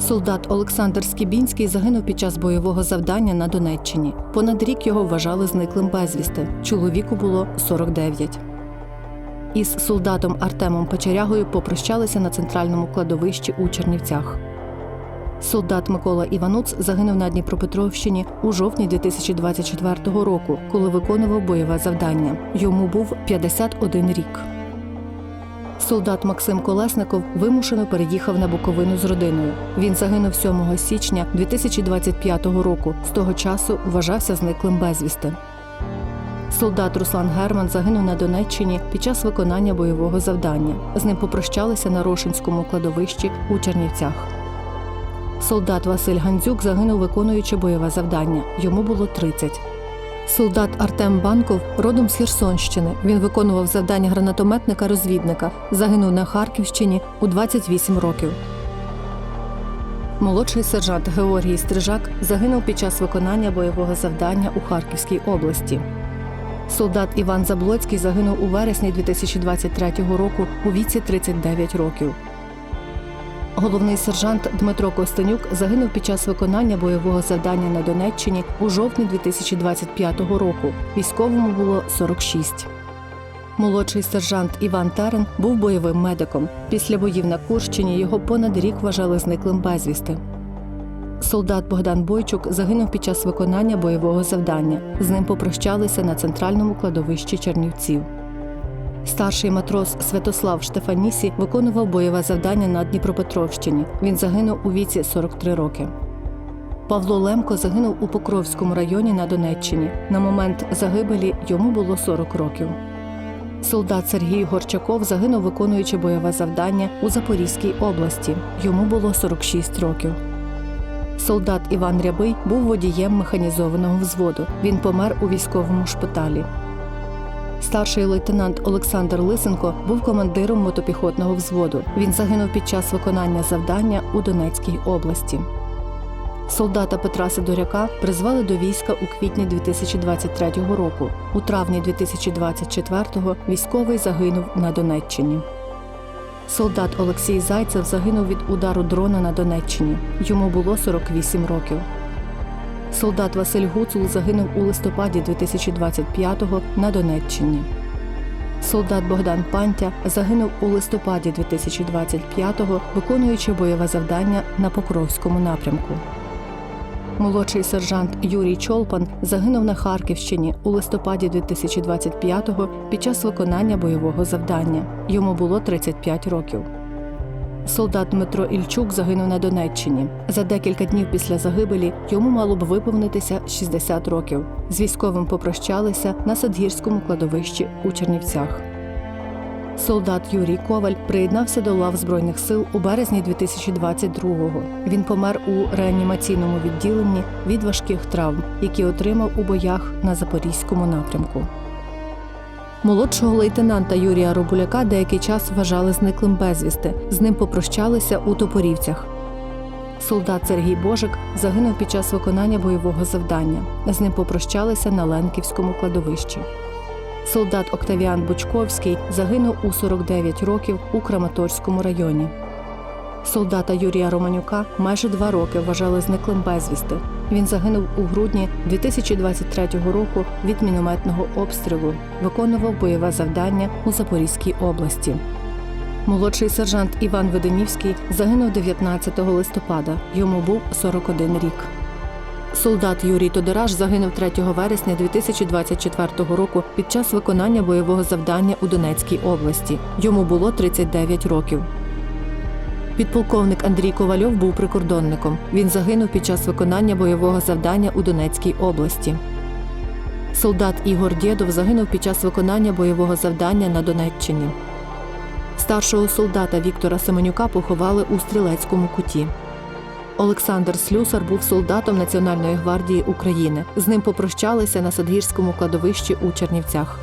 Солдат Олександр Скібінський загинув під час бойового завдання на Донеччині. Понад рік його вважали зниклим безвісти. Чоловіку було 49. Із солдатом Артемом Печерягою попрощалися на центральному кладовищі у Чернівцях. Солдат Микола Івануц загинув на Дніпропетровщині у жовтні 2024 року, коли виконував бойове завдання. Йому був 51 рік. Солдат Максим Колесников вимушено переїхав на Буковину з родиною. Він загинув 7 січня 2025 року. З того часу вважався зниклим безвісти. Солдат Руслан Герман загинув на Донеччині під час виконання бойового завдання. З ним попрощалися на Рошинському кладовищі у Чернівцях. Солдат Василь Гандзюк загинув, виконуючи бойове завдання. Йому було 30. Солдат Артем Банков родом з Херсонщини. Він виконував завдання гранатометника-розвідника. Загинув на Харківщині у 28 років. Молодший сержант Георгій Стрижак загинув під час виконання бойового завдання у Харківській області. Солдат Іван Заблоцький загинув у вересні 2023 року у віці 39 років. Головний сержант Дмитро Костенюк загинув під час виконання бойового завдання на Донеччині у жовтні 2025 року. Військовому було 46. Молодший сержант Іван Терен був бойовим медиком. Після боїв на Курщині його понад рік вважали зниклим безвісти. Солдат Богдан Бойчук загинув під час виконання бойового завдання. З ним попрощалися на центральному кладовищі Чернівців. Старший матрос Святослав Штефанісі виконував бойове завдання на Дніпропетровщині. Він загинув у віці 43 роки. Павло Лемко загинув у Покровському районі на Донеччині. На момент загибелі йому було 40 років. Солдат Сергій Горчаков загинув, виконуючи бойове завдання у Запорізькій області. Йому було 46 років. Солдат Іван Рябий був водієм механізованого взводу. Він помер у військовому шпиталі. Старший лейтенант Олександр Лисенко був командиром мотопіхотного взводу. Він загинув під час виконання завдання у Донецькій області. Солдата Петра Сидоряка призвали до війська у квітні 2023 року. У травні 2024-го військовий загинув на Донеччині. Солдат Олексій Зайцев загинув від удару дрона на Донеччині. Йому було 48 років. Солдат Василь Гуцул загинув у листопаді 2025-го на Донеччині. Солдат Богдан Пантя загинув у листопаді 2025-го, виконуючи бойове завдання на Покровському напрямку. Молодший сержант Юрій Чолпан загинув на Харківщині у листопаді 2025-го під час виконання бойового завдання. Йому було 35 років. Солдат Дмитро Ільчук загинув на Донеччині. За декілька днів після загибелі йому мало б виповнитися 60 років. З військовим попрощалися на Садгірському кладовищі у Чернівцях. Солдат Юрій Коваль приєднався до лав Збройних сил у березні 2022-го. Він помер у реанімаційному відділенні від важких травм, які отримав у боях на Запорізькому напрямку. Молодшого лейтенанта Юрія Робуляка деякий час вважали зниклим безвісти. З ним попрощалися у Топорівцях. Солдат Сергій Божик загинув під час виконання бойового завдання. З ним попрощалися на Ленківському кладовищі. Солдат Октавіан Бучковський загинув у 49 років у Краматорському районі. Солдата Юрія Романюка майже два роки вважали зниклим безвісти. Він загинув у грудні 2023 року від мінометного обстрілу, виконував бойове завдання у Запорізькій області. Молодший сержант Іван Веденівський загинув 19 листопада. Йому був 41 рік. Солдат Юрій Тодораш загинув 3 вересня 2024 року під час виконання бойового завдання у Донецькій області. Йому було 39 років. Підполковник Андрій Ковальов був прикордонником. Він загинув під час виконання бойового завдання у Донецькій області. Солдат Ігор Дєдов загинув під час виконання бойового завдання на Донеччині. Старшого солдата Віктора Семенюка поховали у стрілецькому куті. Олександр Слюсар був солдатом Національної гвардії України. З ним попрощалися на Садгірському кладовищі у Чернівцях.